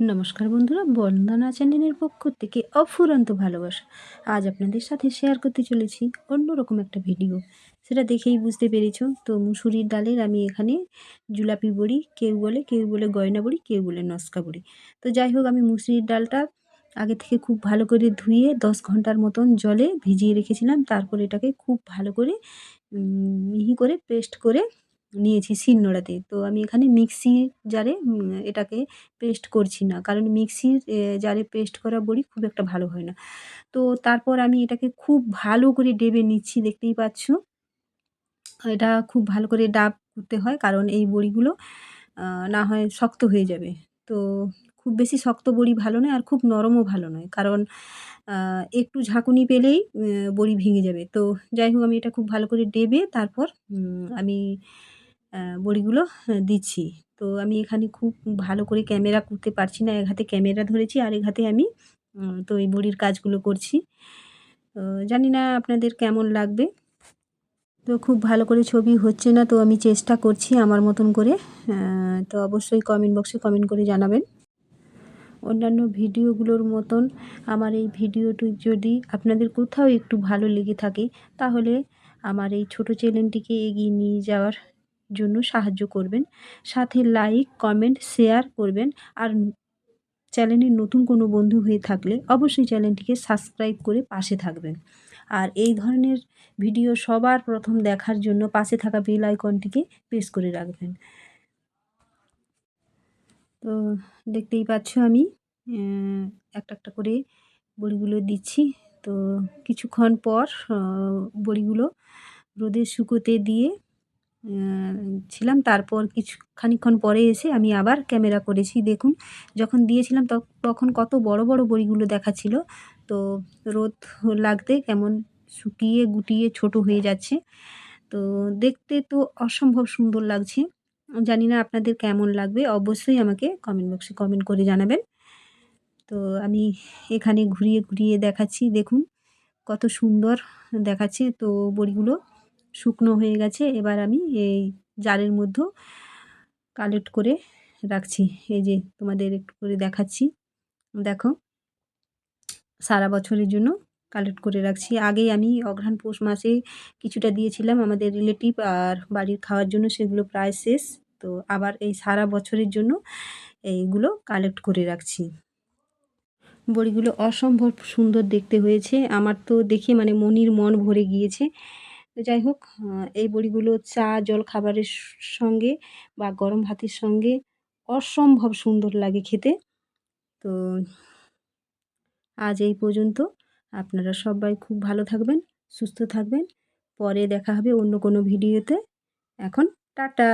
নমস্কার বন্ধুরা, বন্দনা চ্যানেলের পক্ষ থেকে অফুরন্ত ভালোবাসা। আজ আপনাদের সাথে শেয়ার করতে চলেছি অন্যরকম একটা ভিডিও সেটা দেখেই বুঝতে পেরেছ, তো মুসুরির ডালের আমি এখানে জুলাপি বড়ি, কেউ বলে কেউ বলে গয়না বড়ি, কেউ বলে নস্কা বড়ি। তো যাই হোক, আমি মুসুরির ডালটা আগে থেকে খুব ভালো করে ধুয়ে দশ ঘণ্টার মতন জলে ভিজিয়ে রেখেছিলাম। তারপর এটাকে খুব ভালো করে মিহি করে পেস্ট করে নিয়েছি শিলনোড়াতে। তো আমি এখানে মিক্সি জারে এটাকে পেস্ট করছি না। কারণ মিক্সির জারে পেস্ট করা বড়ি খুব একটা ভালো হয় না। তো তারপর আমি এটাকে খুব ভালো করে ডেবে নিচ্ছি, দেখতেই পাচ্ছ? এটা খুব ভালো করে ডাব করতে হয়, কারণ এই বড়িগুলো না হয় শক্ত হয়ে যাবে। তো খুব বেশি শক্ত বড়ি ভালো নয় আর খুব নরমও ভালো নয়। কারণ একটু ঝাঁকুনি পেলেই বড়ি ভেঙে যাবে। তো যাই হোক, আমি এটা খুব ভালো করে ডেবে তারপর আমি বড়িগুলো দিচ্ছি। তো আমি এখানে খুব ভালো করে ক্যামেরা করতে পারছি না। এক হাতে ক্যামেরা ধরেছি আর এক হাতে আমি তো এই বড়ির কাজগুলো করছি। তো জানি না আপনাদের কেমন লাগবে। তো খুব ভালো করে ছবি হচ্ছে না, তো আমি চেষ্টা করছি আমার মতন করে। তো অবশ্যই কমেন্ট বক্সে কমেন্ট করে জানাবেন। অন্যান্য ভিডিওগুলোর মতন আমার এই ভিডিওটি যদি আপনাদের কোথাও একটু ভালো লেগে থাকে, তাহলে আমার এই ছোট চ্যানেলটিকে এগিয়ে নিয়ে যাওয়ার জন্য সাহায্য করবেন। সাথে লাইক কমেন্ট শেয়ার করবেন। আর চ্যানেলের নতুন কোনো বন্ধু হয়ে থাকলে অবশ্যই চ্যানেলটিকে সাবস্ক্রাইব করে পাশে থাকবেন। আর এই ধরনের ভিডিও সবার প্রথম দেখার জন্য পাশে থাকা বেল আইকনটিকে প্রেস করে রাখবেন। তো দেখতেই পাচ্ছ আমি একটা একটা করে বড়িগুলো দিচ্ছি। তো কিছুক্ষণ পর বড়িগুলো রোদে শুকোতে দিয়ে ছিলাম। তারপর কিছু খানিক্ষণ পরে এসে আমি আবার ক্যামেরা করেছি, দেখুন। যখন দিয়েছিলাম তখন কত বড় বড় বড়িগুলো দেখাচ্ছিল তো রোদ লাগতে কেমন শুকিয়ে গুটিয়ে ছোট হয়ে যাচ্ছে। তো দেখতে তো অসম্ভব সুন্দর লাগছে। জানি না আপনাদের কেমন লাগবে, অবশ্যই আমাকে কমেন্ট বক্সে কমেন্ট করে জানাবেন। তো আমি এখানে ঘুরিয়ে ঘুরিয়ে দেখাচ্ছি, দেখুন। কত সুন্দর দেখাচ্ছে তো বড়িগুলো। শুকনো হয়ে গেছে, এবার আমি এই জারের মধ্যে কালেক্ট করে রাখছি। এই যে তোমাদের একটু করে দেখাচ্ছি। দেখো, সারা বছরের জন্য কালেক্ট করে রাখছি। আগেই আমি অঘ্রাণ পৌষ মাসে কিছুটা দিয়েছিলাম, আমাদের রিলেটিভ আর বাড়ির খাওয়ার জন্য সেগুলো প্রায় শেষ। তো আবার এই সারা বছরের জন্য এইগুলো কালেক্ট করে রাখছি। বড়িগুলো অসম্ভব সুন্দর দেখতে হয়েছে। আমার তো দেখে মানে মনির মন ভরে গিয়েছে। তো যাই হোক এই বড়িগুলো চা জল খাবারের সঙ্গে বা গরম ভাতের সঙ্গে অসম্ভব সুন্দর লাগে খেতে। তো আজ এই পর্যন্ত। আপনারা সবাই খুব ভালো থাকবেন, সুস্থ থাকবেন। পরে দেখা হবে অন্য কোনো ভিডিওতে। এখন টাটা!